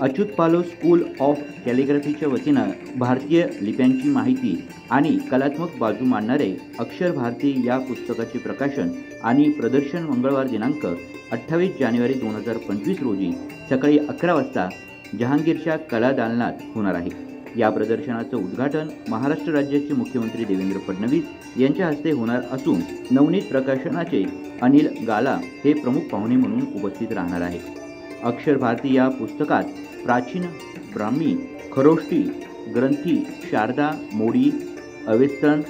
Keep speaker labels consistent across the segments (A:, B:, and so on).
A: अच्युत पालो school of कॅलिग्राफीच्या वतीनं भारतीय लिप्यांची माहिती आणि कलात्मक बाजू मांडणारे अक्षर भारती या पुस्तकाचे प्रकाशन आणि प्रदर्शन मंगळवार दिनांक अठ्ठावीस जानेवारी दोन हजार पंचवीस रोजी सकाळी अकरा वाजता जहांगीरच्या कला दालनात होणार आहे. या प्रदर्शनाचं उद्घाटन महाराष्ट्र राज्याचे मुख्यमंत्री देवेंद्र फडणवीस यांच्या हस्ते होणार असून नवनीत प्रकाशनाचे अनिल गाला हे प्रमुख पाहुणे म्हणून उपस्थित राहणार आहे अक्षर भारती या पुस्तकात प्राचीन ब्राह्मी खरोष्टी ग्रंथी शारदा मोडी अवेस्तन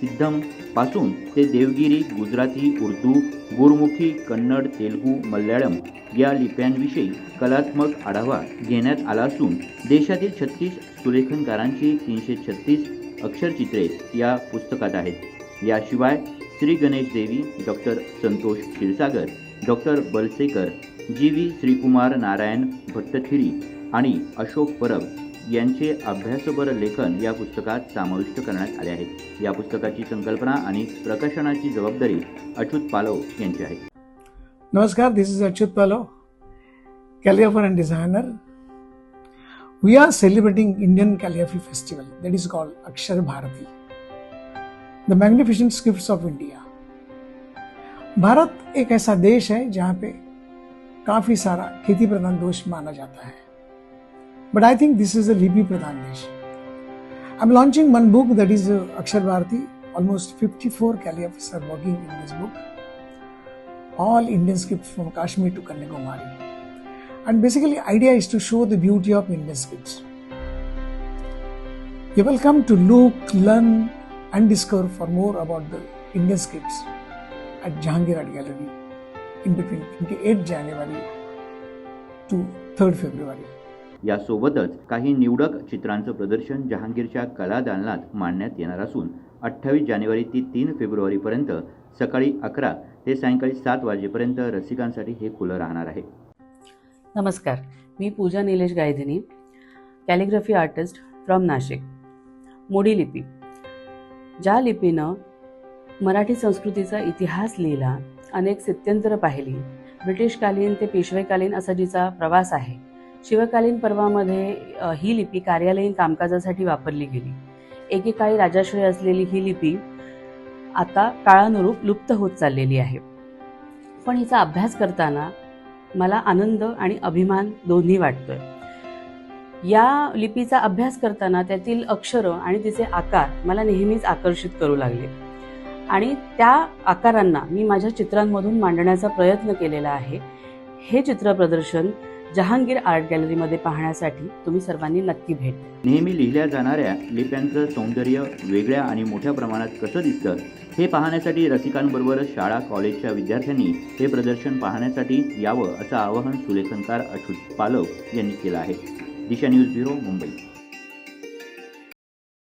A: सिद्धमपासून ते देवगिरी गुजराती उर्दू गुरुमुखी कन्नड तेलुगू मल्याळम या लिप्यांविषयी कलात्मक आढावा घेण्यात आला असून देशातील छत्तीस सुलेखनकारांची तीनशे छत्तीस अक्षरचित्रे या पुस्तकात आहेत. याशिवाय Shri Ganesh Devy doctor Santosh Kshirsagar doctor Balsekar G V Shrikumar Narayan Bhattakhiri आणि अशोक परब यांचे अभ्यासपर लेखन या पुस्तकात समाविष्ट करण्यात आले आहे. या पुस्तकाची संकल्पना आणि प्रकाशनाची जबाबदारी अच्युत पालव यांची आहे.
B: नमस्कार this is Achyut Palav calligrapher and designer we are celebrating Indian calligraphy festival that is called Akshar Bharati the magnificent script of India Bharat एक ऐसा देश है जहाँ पे काफ़ी सारा खेती प्रधान देश माना जाता है। But I think this is a प्रधान देश। I am launching one book that is Akshar Bharati almost fifty four calli working in this book all Indian script from Kashmir to Kanyakumari and basically idea is to show the beauty of Indian script you welcome to look learn and discover for more about the Indian script at Jahangir Art Gallery in between 28 January to 3rd February.
A: यासोबतच काही निवडक चित्रांचं प्रदर्शन जहांगीरच्या कला दालनात मांडण्यात येणार असून अठ्ठावीस जानेवारी ते तीन फेब्रुवारीपर्यंत सकाळी अकरा ते सायंकाळी सात वाजेपर्यंत रसिकांसाठी हे खुलं राहणार आहे.
C: नमस्कार मी Puja Nilesh Gaydhini calligraphy artist from Nashik. Modi लिपी. ज्या लिपीनं मराठी संस्कृतीचा इतिहास लिहिला अनेक स्थित्यंतरं पाहिली. ब्रिटिशकालीन ते पेशवेकालीन असा जिचा प्रवास आहे. शिवकालीन पर्वामध्ये ही लिपी कार्यालयीन कामकाजासाठी वापरली गेली. एकेकाळी राजाश्रय असलेली ही लिपी आता काळानुरूप लुप्त होत चाललेली आहे. पण हिचा अभ्यास करताना मला आनंद आणि अभिमान दोन्ही वाटतोय. या लिपीचा अभ्यास करताना त्यातील अक्षरं आणि तिचे आकार मला नेहमीच आकर्षित करू लागले. आणि त्या आकारांना मी माझ्या चित्रांमधून मांडण्याचा प्रयत्न केलेला आहे. हे चित्र प्रदर्शन जहांगीर आर्ट गॅलरीमध्ये पाहण्यासाठी तुम्ही सर्वांनी नक्की भेट
A: नेहमी लिहिल्या जाणाऱ्या लिप्यांचं सौंदर्य वेगळ्या आणि मोठ्या प्रमाणात कसं दिसतं हे पाहण्यासाठी रसिकांबरोबरच शाळा कॉलेजच्या विद्यार्थ्यांनी हे प्रदर्शन पाहण्यासाठी यावं असं आवाहन सुलेखनकार अच्युत पालव यांनी केलं आहे. Disha news bureau Mumbai.